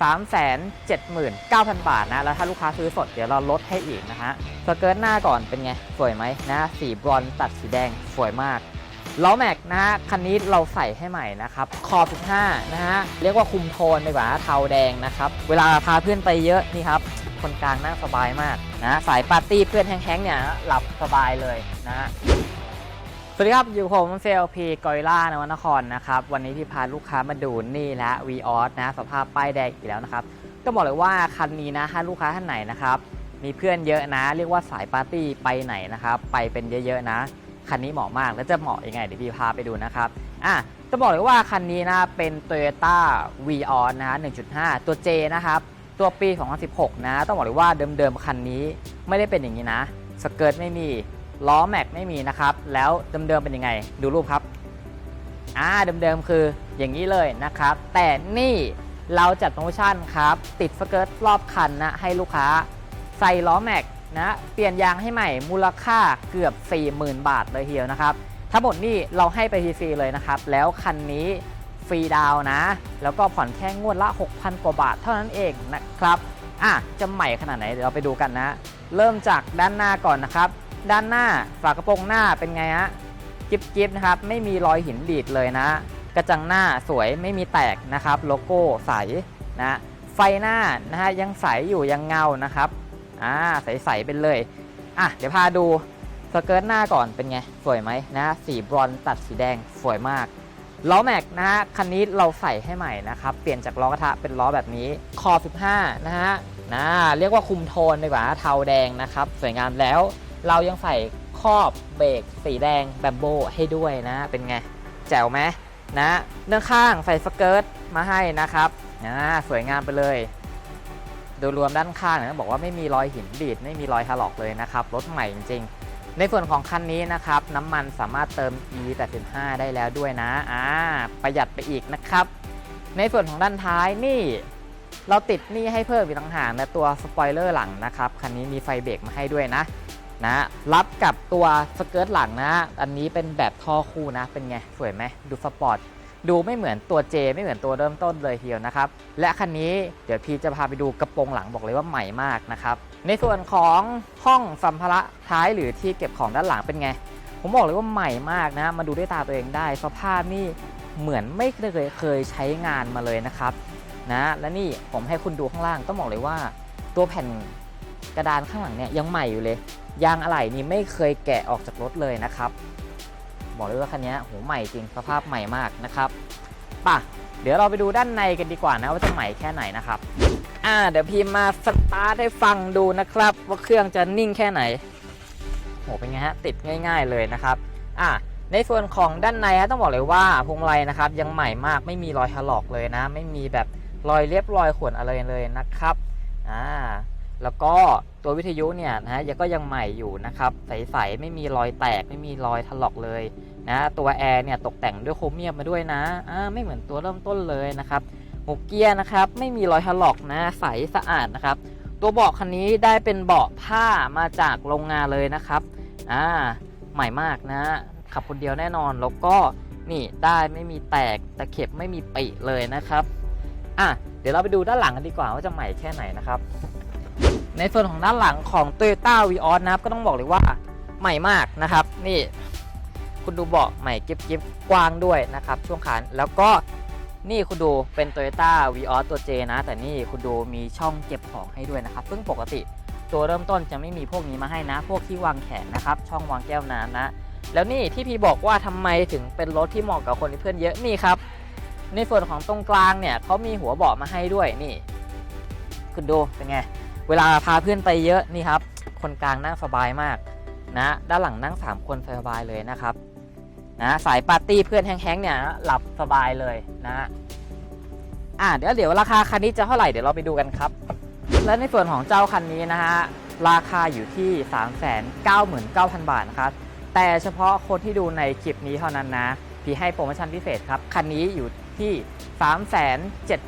379,000 บาทนะ แล้วถ้าลูกค้าซื้อสดเดี๋ยวเราลดให้อีกนะฮะ สเกิร์ตหน้าก่อนเป็นไง สวยไหมนะ สีบรอนตัดสีแดงสวยมากล้อแม็กนะฮะ คันนี้เราใส่ให้ใหม่นะครับ คอ15นะฮะ เรียกว่าคุมโทนดีกว่าเทาแดงนะครับ เวลาพาเพื่อนไปเยอะนี่ครับ คนกลางนั่งสบายมากนะ สายปาร์ตี้เพื่อนแห้งๆเนี่ยหลับสบายเลยนะ สวัสดีครับอยู่ผมเซลพีกอริล่านวนครนะครับ วันนี้ที่พาลูกค้ามาดูนี่และ v ีออสนะสภาพป้ายแดงอีกแล้วนะครับ ก็บอกเลยว่าคันนี้นะถ้าลูกค้าท่านไหนนะครับ มีเพื่อนเยอะนะ เรียกว่าสายปาร์ตี้ไปไหนนะครับ ไปเป็นเยอะๆนะ คันนี้เหมาะมากแล้วจะเหมาะยังไงเดี๋ยวพี่พาไปดูนะครับอะจะบอกเลยว่าคันนี้นะเป็น Toyota v ีออสนะฮะ1.5 ตัว J นะครับตัวปี 2016 นะ ต้องบอกเลยว่าเดิมๆคันนี้ไม่ได้เป็นอย่างนี้นะสเกิร์ตไม่มี ล้อแม็กไม่มีนะครับ แล้วเดิมๆเป็นยังไง ดูรูปครับ อ่าเดิมๆคืออย่างนี้เลยนะครับ แต่นี่เราจัดโปรโมชั่นครับ ติดสเกิร์ตรอบคันนะ ให้ลูกค้าใส่ล้อแม็กนะเปลี่ยนยางให้ใหม่มูลค่าเกือบ 40,000 บาทเลยทีเดียวนะครับ ทั้งหมดนี่เราให้ไปทีฟรีเลยนะครับ แล้วคันนี้ฟรีดาวน์นะ แล้วก็ผ่อนแค่งวดละ 6,000 กว่าบาทเท่านั้นเองนะครับ อะ จะใหม่ขนาดไหน เดี๋ยวเราไปดูกันนะ เริ่มจากด้านหน้าก่อนนะครับ ด้านหน้าฝากระโปรงหน้าเป็นไงฮะกิบกิบนะครับไม่มีรอยหินดีดเลยนะ กระจังหน้าสวยไม่มีแตกนะครับโลโก้ใสนะไฟหน้านะฮะยังใสอยู่ยังเงานะครับอ่าใสๆเป็นเลยอะเดี๋ยวพาดูสเกิร์ตหน้าก่อนเป็นไงสวยไหมนะสีบรอนตัดสีแดงสวยมากล้อแม็กนะฮะคันนี้เราใส่ให้ใหม่นะครับเปลี่ยนจากล้อกระทะเป็นล้อแบบนี้คอ 15 นะฮะนะเรียกว่าคุมโทนดีกว่าเทาแดงนะครับ สวยงามแล้ว เรายังใส่ครอบเบรกสีแดงแบมโบให้ด้วยนะ เป็นไง แจ๋วไหมนะด้านข้างใส่สเกิร์ตมาให้นะครับนะสวยงามไปเลย โดยรวมด้านข้างเนี่ยต้องบอกว่าไม่มีรอยหินดีดไม่มีรอยถลอกเลยนะครับ รถใหม่จริงๆ ในส่วนของคันนี้นะครับ น้ำมันสามารถเติม E85 ได้แล้วด้วยนะอ่าประหยัดไปอีกนะครับ ในส่วนของด้านท้ายนี่เราติดนี่ให้เพิ่มอีกต่างหากนะตัวสปอยเลอร์หลังนะครับ คันนี้มีไฟเบรกมาให้ด้วยนะ นะรับกับตัวสเกิร์ตหลังนะ อันนี้เป็นแบบท่อคู่นะ เป็นไง สวยไหมดูสปอร์ตดูไม่เหมือนตัว J ไม่เหมือนตัวเริ่มต้นเลยทีเดียวนะครับ และคันนี้เดี๋ยวพีจะพาไปดูกระโปรงหลังบอกเลยว่าใหม่มากนะครับ ในส่วนของห้องสัมภาระท้ายหรือที่เก็บของด้านหลังเป็นไง ผมบอกเลยว่าใหม่มากนะ มาดูด้วยตาตัวเองได้สภาพนี่เหมือนไม่เคยเคยใช้งานมาเลยนะครับนะและนี่ผมให้คุณดูข้างล่างต้องบอกเลยว่า ตัวแผ่น กระดานข้างหลังเนี่ยยังใหม่อยู่เลย ยางอะไหล่นี่ไม่เคยแกะออกจากรถเลยนะครับ บอกเลยว่าคันนี้โหใหม่จริงสภาพใหม่มากนะครับป่ะเดี๋ยวเราไปดูด้านในกันดีกว่านะว่าจะใหม่แค่ไหนนะครับอ่าเดี๋ยวพี่มาสตาร์ทให้ฟังดูนะครับ ว่าเครื่องจะนิ่งแค่ไหนโหเป็นไงฮะติดง่าย ๆเลยนะครับอ่าในส่วนของด้านในฮะต้องบอกเลยว่าพวงมาลัยนะครับยังใหม่มากไม่มีรอยถลอกเลยนะ ไม่มีแบบรอยเรียบรอยข่วนอะไรเลยนะครับอ่า แล้วก็ตัววิทยุเนี่ยนะฮะยังก็ยังใหม่อยู่นะครับใสๆไม่มีรอยแตกไม่มีรอยถลอกเลยนะตัวแอร์เนี่ยตกแต่งด้วยโครเมียมมาด้วยนะอ่าไม่เหมือนตัวเริ่มต้นเลยนะครับหัวเกียร์นะครับไม่มีรอยถลอกนะใสสะอาดนะครับ ตัวเบาะคันนี้ได้เป็นเบาะผ้ามาจากโรงงานเลยนะครับอ่าใหม่มากนะขับคนเดียวแน่นอนแล้วก็นี่ได้ไม่มีแตกตะเข็บไม่มีปิเลยนะครับอะเดี๋ยวเราไปดูด้านหลังกันดีกว่าว่าจะใหม่แค่ไหนนะครับ ในส่วนของด้านหลังของ Toyota v ีออสนะครับก็ต้องบอกเลยว่าใหม่มากนะครับ นี่คุณดูเบาะใหม่เก็บกว้างด้วยนะครับ ช่วงขานแล้วก็นี่คุณดูเป็น Toyota v ีออสตัว J นะ แต่นี่คุณดูมีช่องเก็บของให้ด้วยนะครับ ซึ่งปกติตัวเริ่มต้นจะไม่มีพวกนี้มาให้นะ พวกที่วางแขนนะครับ ช่องวางแก้วน้ำนะ แล้วนี่ที่พี่บอกว่าทำไมถึงเป็นรถที่เหมาะกับคนที่เพื่อนเยอะนี่ครับ ในส่วนของตรงกลางเนี่ยเขามีหัวเบาะมาให้ด้วยนี่ คุณดูเป็นไง เวลาพาเพื่อนไปเยอะนี่ครับ คนกลางนั่งสบายมากนะด้านหลังนั่ง 3 คนสบายเลยนะครับนะสายปาร์ตี้เพื่อนแห้งๆเนี่ยหลับสบายเลยนะอะเดี๋ยวเดี๋ยวราคาคันนี้จะเท่าไหร่เดี๋ยวเราไปดูกันครับ และในส่วนของเจ้าคันนี้นะฮะราคาอยู่ที่ 399,000 บาทนะครับแต่เฉพาะคนที่ดูในคลิปนี้เท่านั้นนะพี่ให้โปรโมชั่นพิเศษครับคันนี้อยู่ที่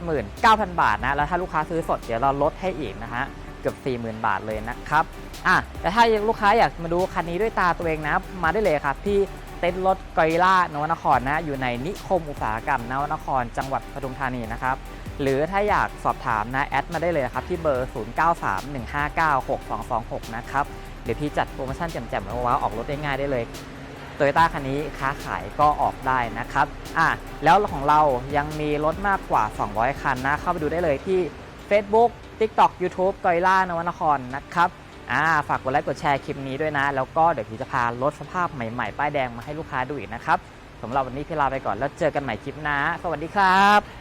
379,000 บาทนะแล้วถ้าลูกค้าซื้อสดเดี๋ยวเราลดให้อีกนะฮะ เกือบ 40,000 บาทเลยนะครับอะแต่ถ้าลูกค้าอยากมาดูคันนี้ด้วยตาตัวเองนะ มาได้เลยครับที่เต็นท์รถกอริล่านวนครนะ อยู่ในนิคมอุตสาหกรรมนวนคร จังหวัดปทุมธานีนะครับ หรือถ้าอยากสอบถามนะ แอดมาได้เลยครับ ที่เบอร์ 0931596226 นะครับ เดี๋ยวพี่จัดโปรโมชั่นแจ่มๆว้าวออกรถได้ง่ายได้เลยโตโยต้าคันนี้ค้าขายก็ออกได้นะครับอะแล้วของเรายังมีรถมากกว่า 200 คันนะ เข้าไปดูได้เลยที่ Facebook TikTok YouTube กอยล่านวนครนะครับอ่าฝากกดไลค์กดแชร์คลิปนี้ด้วยนะ แล้วก็เดี๋ยวพี่จะพารถสภาพใหม่ๆ ป้ายแดงมาให้ลูกค้าดูอีกนะครับสำหรับวันนี้พี่ลาไปก่อนแล้วเจอกันใหม่คลิปหน้าสวัสดีครับ